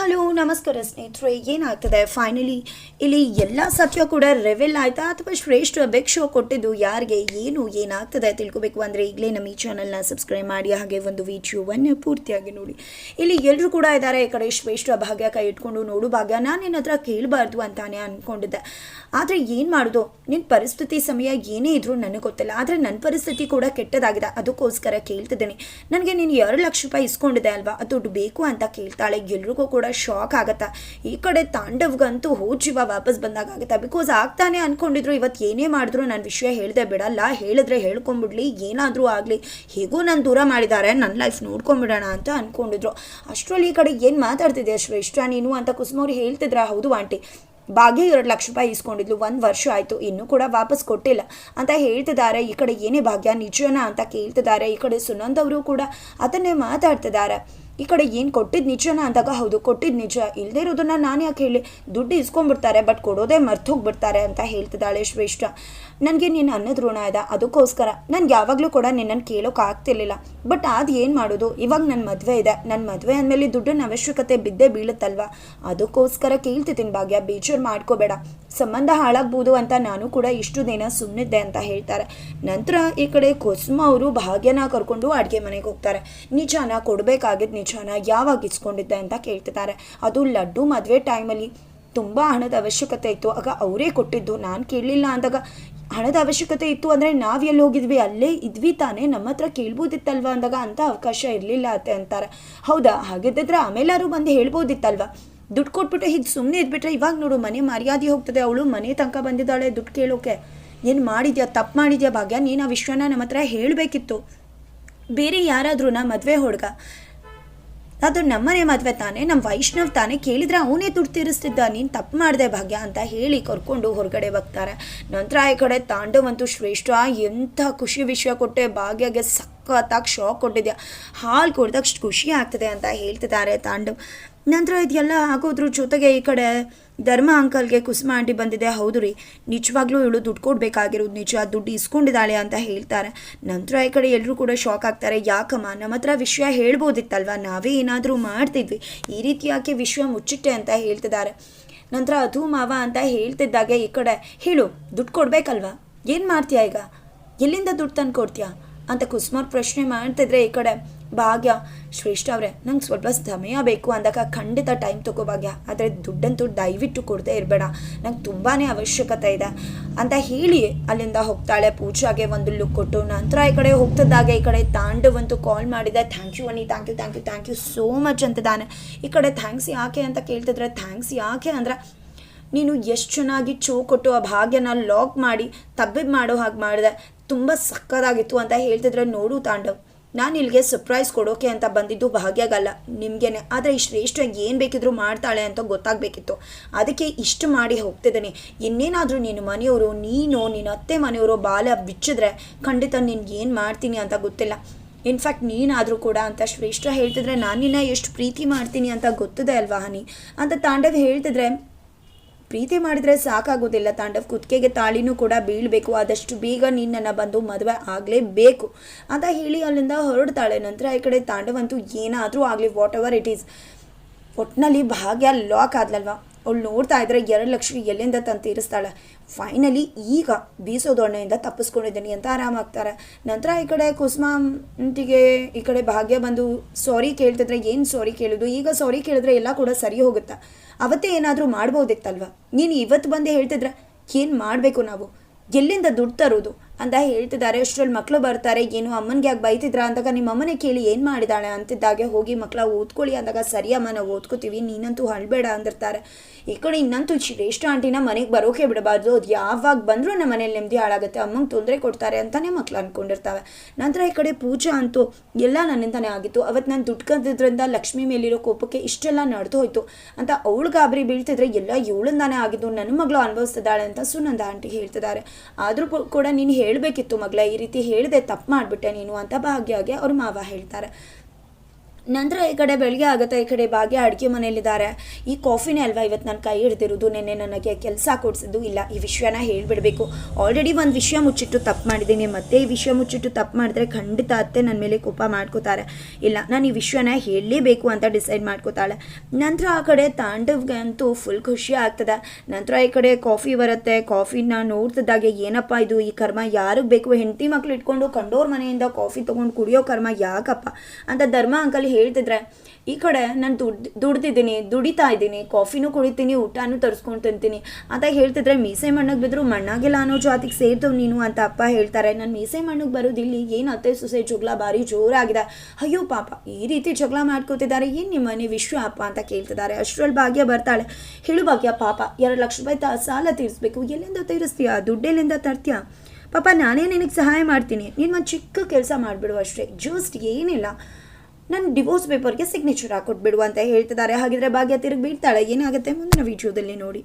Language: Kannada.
ಹಲೋ, ನಮಸ್ಕಾರ ಸ್ನೇಹಿತರೆ, ಏನಾಗ್ತದೆ? ಫೈನಲಿ ಇಲ್ಲಿ ಎಲ್ಲ ಸತ್ಯ ಕೂಡ ರೆವೆಲ್ ಆಯ್ತಾ? ಅಥವಾ ಶ್ರೇಷ್ಠ ಬೆಗ್ ಶೋ ಕೊಟ್ಟಿದ್ದು ಯಾರಿಗೆ? ಏನು, ಏನಾಗ್ತದೆ ತಿಳ್ಕೊಬೇಕು ಅಂದರೆ ಈಗಲೇ ನಮ್ಮ ಈ ಚಾನಲ್ನ ಸಬ್ಸ್ಕ್ರೈಬ್ ಮಾಡಿ, ಹಾಗೆ ಒಂದು ವಿಡಿಯೋವನ್ನು ಪೂರ್ತಿಯಾಗಿ ನೋಡಿ. ಇಲ್ಲಿ ಎಲ್ಲರೂ ಕೂಡ ಇದ್ದಾರೆ. ಈ ಕಡೆ ಶ್ರೇಷ್ಠ ಭಾಗ್ಯ ಕೈ ಇಟ್ಕೊಂಡು ನೋಡು ಭಾಗ್ಯ, ನಾನು ನಿನ್ನ ಹತ್ರ ಕೇಳಬಾರ್ದು ಅಂತಾನೆ ಅಂದ್ಕೊಂಡಿದ್ದೆ ಆದರೆ ಏನು ಮಾಡೋದು? ನಿನ್ನ ಪರಿಸ್ಥಿತಿ ಸಮಯ ಏನೇ ಇದ್ರೂ ನನಗೆ ಗೊತ್ತಿಲ್ಲ. ಆದರೆ ನನ್ನ ಪರಿಸ್ಥಿತಿ ಕೂಡ ಕೆಟ್ಟದಾಗಿದೆ. ಅದಕ್ಕೋಸ್ಕರ ಕೇಳ್ತಿದ್ದೀನಿ. ನನಗೆ ನೀನು ಎರಡು ಲಕ್ಷ ರೂಪಾಯಿ ಇಸ್ಕೊಂಡಿದೆ ಅಲ್ವಾ? ಅದು ದುಡ್ಡು ಬೇಕು ಅಂತ ಕೇಳ್ತಾಳೆ. ಎಲ್ರಿಗೂ ಕೂಡ ಶಾಕ್ ಆಗುತ್ತೆ? ಈ ಕಡೆ ತಾಂಡವ್ಗಂತೂ ಹೋಜೀವ ವಾಪಸ್ ಬಂದಾಗ ಆಗುತ್ತಾ? ಬಿಕಾಸ್ ಆಗ್ತಾನೆ ಅನ್ಕೊಂಡಿದ್ರು ಇವತ್ತು ಏನೇ ಮಾಡಿದ್ರು ನನ್ನ ವಿಷಯ ಹೇಳ್ದೆ ಬಿಡಲ್ಲ. ಹೇಳಿದ್ರೆ ಹೇಳ್ಕೊಂಬಿಡ್ಲಿ, ಏನಾದರೂ ಆಗಲಿ. ಹೇಗೂ ನಾನು ದೂರ ಮಾಡಿದ್ದಾರೆ ನನ್ನ ಲೈಫ್ ನೋಡ್ಕೊಂಬಿಡೋಣ ಅಂತ ಅನ್ಕೊಂಡಿದ್ರು. ಅಷ್ಟರಲ್ಲಿ ಈ ಕಡೆ ಏನು ಮಾತಾಡ್ತಿದ್ದೆ ಶ್ರೇಷ್ಠ ನೀನು ಅಂತ ಕುಸುಮವ್ರು ಹೇಳ್ತಿದ್ರ? ಹೌದು ಆಂಟಿ. ಭಾಗ್ಯ ಎರಡು ಲಕ್ಷ ರೂಪಾಯಿ ಇಸ್ಕೊಂಡಿದ್ಲು ಒಂದು ವರ್ಷ ಆಯಿತು, ಇನ್ನೂ ಕೂಡ ವಾಪಸ್ ಕೊಟ್ಟಿಲ್ಲ ಅಂತ ಹೇಳ್ತಿದ್ದಾರೆ ಈ ಕಡೆ ಏನೇ ಭಾಗ್ಯ, ನಿಜನಾ ಅಂತ ಕೇಳ್ತಿದ್ದಾರೆ ಈ ಕಡೆ ಸುನಂದ್ ಅವರು ಕೂಡ ಅದನ್ನೇ ಮಾತಾಡ್ತಿದ್ದಾರೆ ಈ ಕಡೆ ಏನು ಕೊಟ್ಟಿದ್ದು ನಿಜನಾ ಅಂದಾಗ, ಹೌದು ಕೊಟ್ಟಿದ್ದು ನಿಜ. ಇಲ್ಲದೇ ಇರೋದನ್ನ ನಾನು ಯಾಕೆ ಹೇಳಿ? ದುಡ್ಡು ಇಸ್ಕೊಂಡ್ಬಿಡ್ತಾರೆ, ಬಟ್ ಕೊಡೋದೇ ಮರ್ತು ಹೋಗ್ಬಿಡ್ತಾರೆ ಅಂತ ಹೇಳ್ತಿದ್ದಾಳೆ ಶ್ರೇಷ್ಠ. ನನಗೆ ನೀನು ಅನ್ನದ ಋಣ ಇದೆ, ಅದಕ್ಕೋಸ್ಕರ. ನನಗೆ ಯಾವಾಗಲೂ ಕೂಡ ನಿನ್ನನ್ನು ಕೇಳೋಕೆ ಆಗ್ತಿರ್ಲಿಲ್ಲ. ಬಟ್ ಅದು ಏನು ಮಾಡೋದು? ಇವಾಗ ನನ್ನ ಮದುವೆ ಇದೆ. ನನ್ನ ಮದುವೆ ಅಂದಮೇಲೆ ದುಡ್ಡಿನ ಅವಶ್ಯಕತೆ ಬಿದ್ದೇ ಬೀಳುತ್ತಲ್ವಾ? ಅದಕ್ಕೋಸ್ಕರ ಕೇಳ್ತಿದ್ದೀನಿ ಭಾಗ್ಯ, ಬೇಜಾರು ಮಾಡ್ಕೋಬೇಡ. ಸಂಬಂಧ ಹಾಳಾಗ್ಬೋದು ಅಂತ ನಾನು ಕೂಡ ಇಷ್ಟು ದಿನ ಸುಮ್ಮನಿದ್ದೆ ಅಂತ ಹೇಳ್ತಾರೆ. ನಂತರ ಈ ಕಡೆ ಕುಸುಮ ಅವರು ಭಾಗ್ಯನ ಕರ್ಕೊಂಡು ಅಡುಗೆ ಮನೆಗೆ ಹೋಗ್ತಾರೆ. ನಿಜಾನ ಕೊಡಬೇಕಾಗಿದ್ದು ನಿಜಾನ ಯಾವಾಗ ಇಸ್ಕೊಂಡಿದ್ದೆ ಅಂತ ಕೇಳ್ತಿದ್ದಾರೆ. ಅದು ಲಡ್ಡು ಮದುವೆ ಟೈಮಲ್ಲಿ. ತುಂಬ ಹಣದ ಅವಶ್ಯಕತೆ ಇತ್ತು. ಆಗ ಅವರೇ ಕೊಟ್ಟಿದ್ದು. ನಾನು ಕೇಳಲಿಲ್ಲ ಅಂದಾಗ, ಹಣದ ಅವಶ್ಯಕತೆ ಇತ್ತು ಅಂದರೆ ನಾವು ಎಲ್ಲಿ ಹೋಗಿದ್ವಿ? ಅಲ್ಲೇ ಇದ್ವಿ ತಾನೇ. ನಮ್ಮ ಹತ್ರ ಕೇಳ್ಬೋದಿತ್ತಲ್ವ ಅಂದಾಗ ಅಂಥ ಅವಕಾಶ ಇರಲಿಲ್ಲ ಅತ್ತೆ ಅಂತಾರೆ. ಹೌದಾ? ಹಾಗಿದ್ದಿದ್ರೆ ಆಮೇಲಾರು ಬಂದು ಹೇಳ್ಬೋದಿತ್ತಲ್ವ? ದುಡ್ಡು ಕೊಟ್ಬಿಟ್ಟು ಹೀಗೆ ಸುಮ್ಮನೆ ಇದ್ಬಿಟ್ರೆ ಇವಾಗ ನೋಡು, ಮನೆ ಮರ್ಯಾದೆ ಹೋಗ್ತದೆ. ಅವಳು ಮನೆ ತನಕ ಬಂದಿದ್ದಾಳೆ, ದುಡ್ಡು ಕೇಳೋಕೆ. ಏನು ಮಾಡಿದ್ಯಾ? ತಪ್ಪು ಮಾಡಿದ್ಯಾ ಭಾಗ್ಯ? ನೀನು ಆ ವಿಶ್ವನ ನಮ್ಮ ಹತ್ರ ಹೇಳಬೇಕಿತ್ತು. ಬೇರೆ ಯಾರಾದ್ರೂ ನಾ ಮದುವೆ ಹುಡುಗ? ಅದು ನಮ್ಮನೆ ಮದುವೆ ತಾನೇ ನಮ್ಮ ವೈಷ್ಣವ್ ತಾನೇ ಕೇಳಿದ್ರೆ ಅವನೇ ದುಡ್ಡು ತೀರಿಸ್ತಿದ್ದ ನೀನು ತಪ್ಪು ಮಾಡಿದೆ ಭಾಗ್ಯ ಅಂತ ಹೇಳಿ ಕರ್ಕೊಂಡು ಹೊರಗಡೆ ಬರ್ತಾರೆ ನಂತರ ಈ ಕಡೆ ತಾಂಡವಂತೂ ಶ್ರೇಷ್ಠ, ಎಂಥ ಖುಷಿ ವಿಷಯ ಕೊಟ್ಟೆ, ಭಾಗ್ಯಗೆ ಸಖತ್ತಾಗಿ ಶಾಕ್ ಕೊಟ್ಟಿದ್ಯಾ. ಹಾಲು ಕುಡ್ದಾಗ ಖುಷಿ ಆಗ್ತದೆ ಅಂತ ಹೇಳ್ತಿದ್ದಾರೆ ತಾಂಡವ್ ನಂತರ ಇದೆಲ್ಲ ಆಗೋದ್ರ ಜೊತೆಗೆ ಈ ಕಡೆ ಧರ್ಮ ಅಂಕಲ್ಗೆ ಕುಸುಮ ಆಂಟಿ ಬಂದಿದೆ. ಹೌದು ರೀ, ನಿಜವಾಗ್ಲೂ ಇವಳು ದುಡ್ಡು ಕೊಡಬೇಕಾಗಿರೋದು ನಿಜ, ದುಡ್ಡು ಇಸ್ಕೊಂಡಿದ್ದಾಳೆ ಅಂತ ಹೇಳ್ತಾರೆ. ನಂತರ ಈ ಕಡೆ ಎಲ್ಲರೂ ಕೂಡ ಶಾಕ್ ಆಗ್ತಾರೆ. ಯಾಕಮ್ಮ, ನಮ್ಮ ಹತ್ರ ವಿಷಯ ಹೇಳ್ಬೋದಿತ್ತಲ್ವ? ನಾವೇ ಏನಾದರೂ ಮಾಡ್ತಿದ್ವಿ. ಈ ರೀತಿ ಯಾಕೆ ವಿಷಯ ಮುಚ್ಚಿಟ್ಟೆ ಅಂತ ಹೇಳ್ತಿದ್ದಾರೆ. ನಂತರ ಅದು ಮಾವ ಅಂತ ಹೇಳ್ತಿದ್ದಾಗೆ ಈ ಕಡೆ, ಹೇಳು, ದುಡ್ಡು ಕೊಡಬೇಕಲ್ವಾ? ಏನು ಮಾಡ್ತೀಯಾ ಈಗ? ಎಲ್ಲಿಂದ ದುಡ್ಡು ತಂದು ಕೊಡ್ತೀಯಾ ಅಂತ ಕುಸುಮಾರ್ ಪ್ರಶ್ನೆ ಮಾಡ್ತಿದ್ರೆ ಈ ಕಡೆ ಭಾಗ್ಯ, ಶ್ರೇಷ್ಠ ಅವರೇ, ನಂಗೆ ಸ್ವಲ್ಪ ಸಮಯ ಬೇಕು ಅಂದಾಗ ಖಂಡಿತ ಟೈಮ್ ತಗೋ ಭಾಗ್ಯ. ಆದರೆ ದುಡ್ಡಂತೂ ದಯವಿಟ್ಟು ಕೊಡದೇ ಇರಬೇಡ. ನಂಗೆ ತುಂಬಾ ಅವಶ್ಯಕತೆ ಇದೆ. ಅಂತ ಹೇಳಿ ಅಲ್ಲಿಂದ ಹೋಗ್ತಾಳೆ. ಪೂಜಾಗೆ ಒಂದು ಲುಕ್ ಕೊಟ್ಟು, ನಂತರ ಈ ಕಡೆ ಹೋಗ್ತದಾಗೆ ಈ ಕಡೆ ತಾಂಡವಂತೂ ಕಾಲ್ ಮಾಡಿದೆ. Thank you any thank you thank you thank you so much ಅಂತಿದ್ದಾನೆ. ಈ ಕಡೆ ಥ್ಯಾಂಕ್ಸ್ ಯಾಕೆ ಅಂತ ಕೇಳ್ತಿದ್ರೆ ಥ್ಯಾಂಕ್ಸ್ ಯಾಕೆ ಅಂದ್ರೆ, ನೀನು ಎಷ್ಟು ಚೆನ್ನಾಗಿ ಚೋ ಕೊಟ್ಟು ಆ ಭಾಗ್ಯನ ಲಾಕ್ ಮಾಡಿ ತಬ್ಬಿಬ್ ಮಾಡೋ ಹಾಗೆ ಮಾಡಿದೆ. ತುಂಬ ಸಕ್ಕದಾಗಿತ್ತು ಅಂತ ಹೇಳ್ತಿದ್ರೆ, ನೋಡು ತಾಂಡವ್ ನಾನು ಇಲ್ಲಿಗೆ ಸರ್ಪ್ರೈಸ್ ಕೊಡೋಕೆ ಅಂತ ಬಂದಿದ್ದು ಭಾಗ್ಯಾಗಲ್ಲ. ನಿಮಗೇನೆ. ಆದರೆ ಈ ಶ್ರೇಷ್ಠ ಏನು ಬೇಕಿದ್ರೂ ಮಾಡ್ತಾಳೆ ಅಂತ ಗೊತ್ತಾಗಬೇಕಿತ್ತು. ಅದಕ್ಕೆ ಇಷ್ಟು ಮಾಡಿ ಹೋಗ್ತಿದ್ದೀನಿ. ಇನ್ನೇನಾದರೂ ನೀನು ಮನೆಯವರು, ನೀನು ನಿನ್ನ ಅತ್ತೆ ಮನೆಯವರು ಬಾಲ ಬಿಚ್ಚಿದ್ರೆ ಖಂಡಿತ ನಿನ್ಗೆ ಏನು ಮಾಡ್ತೀನಿ ಅಂತ ಗೊತ್ತಿಲ್ಲ. ಇನ್ಫ್ಯಾಕ್ಟ್ ನೀನಾದರೂ ಕೂಡ ಅಂತ ಶ್ರೇಷ್ಠ ಹೇಳ್ತಿದ್ರೆ ನಾನು ನಿನ್ನ ಎಷ್ಟು ಪ್ರೀತಿ ಮಾಡ್ತೀನಿ ಅಂತ ಗೊತ್ತಿದೆ ಅಲ್ವಾ ಹನಿ? ಅಂತ ತಾಂಡವ್ ಹೇಳ್ತಿದ್ರೆ ಪ್ರೀತಿ ಮಾಡಿದರೆ ಸಾಕಾಗೋದಿಲ್ಲ. ತಾಂಡವ್ ಕುತ್ತಿಗೆಗೆ ತಾಳಿನೂ ಕೂಡ ಬೀಳಬೇಕು. ಆದಷ್ಟು ಬೀಗ ನಿನ್ನನ್ನು ಬಂದು ಮದುವೆ ಆಗಲೇಬೇಕು. ಅಂತ ಹೇಳಿ ಅಲ್ಲಿಂದ ಹೊರಡ್ತಾಳೆ. ನಂತರ ಈ ಕಡೆ ತಾಂಡವಂತೂ ಏನಾದರೂ ಆಗಲಿ ವಾಟ್ ಎವರ್ ಇಟ್ ಈಸ್ ಒಟ್ಟಿನಲ್ಲಿ ಭಾಗ್ಯ ಲಾಕ್ ಆದ್ಲಲ್ವಾ? ಅವಳು ನೋಡ್ತಾ ಇದ್ರೆ ಎರಡು ಲಕ್ಷ ಎಲ್ಲಿಂದ ತಂದು ತೀರಿಸ್ತಾಳೆ? ಫೈನಲಿ ಈಗ ಬೀಸೋ ದೊಣ್ಣೆಯಿಂದ ತಪ್ಪಿಸ್ಕೊಂಡಿದ್ದೀನಿ ಅಂತ ಆರಾಮಾಗ್ತಾರೆ ನಂತರ ಈ ಕಡೆ ಕುಸುಮಾಂಟಿಗೆ ಈ ಕಡೆ ಭಾಗ್ಯ ಬಂದು ಸಾರಿ ಕೇಳ್ತಿದ್ರೆ, ಏನು ಸಾರಿ ಕೇಳೋದು? ಈಗ ಸಾರಿ ಕೇಳಿದ್ರೆ ಎಲ್ಲ ಕೂಡ ಸರಿ ಹೋಗುತ್ತಾ? ಅವತ್ತೇ ಏನಾದರೂ ಮಾಡ್ಬೋದಿತ್ತಲ್ವ? ನೀನು ಇವತ್ತು ಬಂದು ಹೇಳ್ತಿದ್ರೆ ಏನು ಮಾಡಬೇಕು ನಾವು? ಎಲ್ಲಿಂದ ದುಡ್ಡು ತರೋದು? ಅಂತ ಹೇಳ್ತಿದ್ದಾರೆ. ಅಷ್ಟರಲ್ಲಿ ಮಕ್ಕಳು ಬರ್ತಾರೆ, ಏನು ಅಮ್ಮನಿಗೆ ಯಾಕೆ ಬೈತಿದ್ರ ಅಂದಾಗ ನಿಮ್ಮ ಅಮ್ಮನೇ ಕೇಳಿ ಏನು ಮಾಡಿದಾಳೆ ಅಂತಿದ್ದಾಗೆ, ಹೋಗಿ ಮಕ್ಕಳ ಓದ್ಕೊಳ್ಳಿ ಅಂದಾಗ, ಸರಿ ಅಮ್ಮ, ನಾವು ಓದ್ಕೋತೀವಿ, ನೀನಂತೂ ಹಳ್ಬೇಡ ಅಂದಿರ್ತಾರೆ. ಈ ಕಡೆ ಇನ್ನಂತೂ ಶ್ರೇಷ್ಠ ಆಂಟಿನ ಮನೆಗೆ ಬರೋಕೆ ಬಿಡಬಾರ್ದು. ಅದು ಯಾವಾಗ ಬಂದರೂ ನಮ್ಮ ಮನೇಲಿ ನೆಮ್ಮದಿ ಹಾಳಾಗುತ್ತೆ, ಅಮ್ಮಂಗೆ ತೊಂದರೆ ಕೊಡ್ತಾರೆ ಅಂತಲೇ ಮಕ್ಳು ಅಂದ್ಕೊಂಡಿರ್ತಾವೆ ನಂತರ ಈ ಕಡೆ ಪೂಜಾ ಅಂತೂ ಎಲ್ಲ ನನ್ನಿಂದನೇ ಆಗಿತ್ತು. ಅವತ್ತು ನಾನು ದುಡ್ಡು ಕದ್ದಿದ್ರಿಂದ ಲಕ್ಷ್ಮಿ ಮೇಲಿರೋ ಕೋಪಕ್ಕೆ ಇಷ್ಟೆಲ್ಲ ನಡೆದು ಹೋಯಿತು. ಅಂತ ಅವಳು ಗಾಬರಿ ಬೀಳ್ತಿದ್ರೆ ಎಲ್ಲ ಇವಳಿಂದಾನೇ ಆಗಿದ್ದು, ನನ್ನ ಮಗಳು ಅನುಭವಿಸ್ತಿದ್ದಾಳೆ ಅಂತ ಸುನಂದ ಆಂಟಿ ಹೇಳ್ತಿದ್ದಾರೆ. ಆದರೂ ಕೂಡ ನೀನು ಹೇಳಬೇಕಿತ್ತು ಮಗಳ ಈ ರೀತಿ ಹೇಳಿದೆ ತಪ್ಪು ಮಾಡಿಬಿಟ್ಟೆ ನೀನು ಅಂತ ಭಾಗ್ಯಗೆ ಅವ್ರ ಮಾವ ಹೇಳ್ತಾರೆ. ನಂತರ ಈ ಕಡೆ ಬೆಳಗ್ಗೆ ಆಗುತ್ತೆ, ಈ ಕಡೆ ಭಾಗ್ಯ ಅಡುಗೆ ಮನೆಯಲ್ಲಿದ್ದಾರೆ. ಈ ಕಾಫಿನೇ ಅಲ್ವಾ ಇವತ್ತು ನಾನು ಕೈ ಹಿಡ್ದಿರೋದು, ನೆನ್ನೆ ನನಗೆ ಕೆಲಸ ಕೊಡಿಸಿದ್ದು? ಇಲ್ಲ, ಈ ವಿಷಯನ ಹೇಳಿಬಿಡಬೇಕು. ಆಲ್ರೆಡಿ ಒಂದು ವಿಷಯ ಮುಚ್ಚಿಟ್ಟು ತಪ್ಪು ಮಾಡಿದ್ದೀನಿ. ಮತ್ತೆ ಈ ವಿಷಯ ಮುಚ್ಚಿಟ್ಟು ತಪ್ಪು ಮಾಡಿದ್ರೆ ಖಂಡಿತ ಅತ್ತೆ ನನ್ನ ಮೇಲೆ ಕೋಪ ಮಾಡ್ಕೋತಾರೆ. ಇಲ್ಲ, ನಾನು ಈ ವಿಷಯನ ಹೇಳಲೇಬೇಕು ಅಂತ ಡಿಸೈಡ್ ಮಾಡ್ಕೋತಾಳೆ. ನಂತರ ಆ ಕಡೆ ತಾಂಡವ್ಗೆ ಅಂತೂ ಫುಲ್ ಖುಷಿ ಆಗ್ತದೆ. ನಂತರ ಈ ಕಡೆ ಕಾಫಿ ಬರುತ್ತೆ. ಕಾಫಿನ ನೋಡ್ತಿದ್ದಾಗೆ, ಏನಪ್ಪ ಇದು? ಈ ಕರ್ಮ ಯಾರಿಗೆ ಬೇಕು? ಹೆಂಡತಿ ಮಕ್ಳು ಇಟ್ಕೊಂಡು ಕಂಡೋರ್ ಮನೆಯಿಂದ ಕಾಫಿ ತೊಗೊಂಡು ಕುಡಿಯೋ ಕರ್ಮ ಯಾಕಪ್ಪ? ಅಂತ ಧರ್ಮ ಅಂಕಲ್ ಹೇಳ್ತಿದ್ರೆ, ಈ ಕಡೆ ನಾನು ದುಡ್ಡು ದುಡ್ದಿದ್ದೀನಿ, ದುಡಿತಾ ಇದ್ದೀನಿ, ಕಾಫಿನೂ ಕುಡಿತೀನಿ, ಊಟನೂ ತರಿಸ್ಕೊಂಡು ತಿಂತೀನಿ. ಅಂತ ಹೇಳ್ತಿದ್ರೆ, ಮೀಸೆ ಮಣ್ಣಗೆ ಬಿದ್ರು ಮಣ್ಣಾಗಿಲ್ಲ ಅನ್ನೋ ಜಾತಿಗೆ ಸೇರ್ತವ್ ನೀನು ಅಂತ ಅಪ್ಪ ಹೇಳ್ತಾರೆ. ನಾನು ಮೀಸೆ ಮಣ್ಣಗೆ ಬರೋದಿಲ್ಲಿ ಏನು ಅತ್ತೆ ಸೊಸೆ ಜಗಳ ಭಾರಿ ಜೋರಾಗಿದೆ. ಅಯ್ಯೋ ಪಾಪ, ಈ ರೀತಿ ಜಗಳ ಮಾಡ್ಕೋತಿದ್ದಾರೆ, ಏನು ನಿಮ್ಮ ವಿಶ್ವ ಅಪ್ಪ ಅಂತ ಕೇಳ್ತಿದ್ದಾರೆ. ಅಷ್ಟರಲ್ಲಿ ಭಾಗ್ಯ ಬರ್ತಾಳೆ. ಹೇಳು ಭಾಗ್ಯ, ಪಾಪ, ಎರಡು ಲಕ್ಷ ರೂಪಾಯಿ ತ, ಸಾಲ ತೀರಿಸ್ಬೇಕು. ಎಲ್ಲಿಂದ ತೀರಿಸ್ತೀಯಾ? ದುಡ್ಡೆಲ್ಲಿಂದ ತರ್ತೀಯಾ? ಪಾಪ, ನಾನೇ ನಿನಗೆ ಸಹಾಯ ಮಾಡ್ತೀನಿ. ನೀನು ಒಂದು ಚಿಕ್ಕ ಕೆಲಸ ಮಾಡಿಬಿಡು ಅಷ್ಟೇ. ಜಸ್ಟ್ ಏನಿಲ್ಲ. ನನ್ನ ಡಿವೋರ್ಸ್ ಪೇಪರ್ಗೆ ಸಿಗ್ನೇಚರ್ ಹಾಕೊಟ್ಬಿಡು ಅಂತ ಹೇಳ್ತಿದ್ದಾರೆ. ಹಾಗಿದ್ರೆ ಭಾಗ್ಯ ತಿರುಗಿ ಬೀಳ್ತಾಳೆ ಏನಾಗುತ್ತೆ ಮುಂದಿನ ವಿಡಿಯೋದಲ್ಲಿ ನೋಡಿ.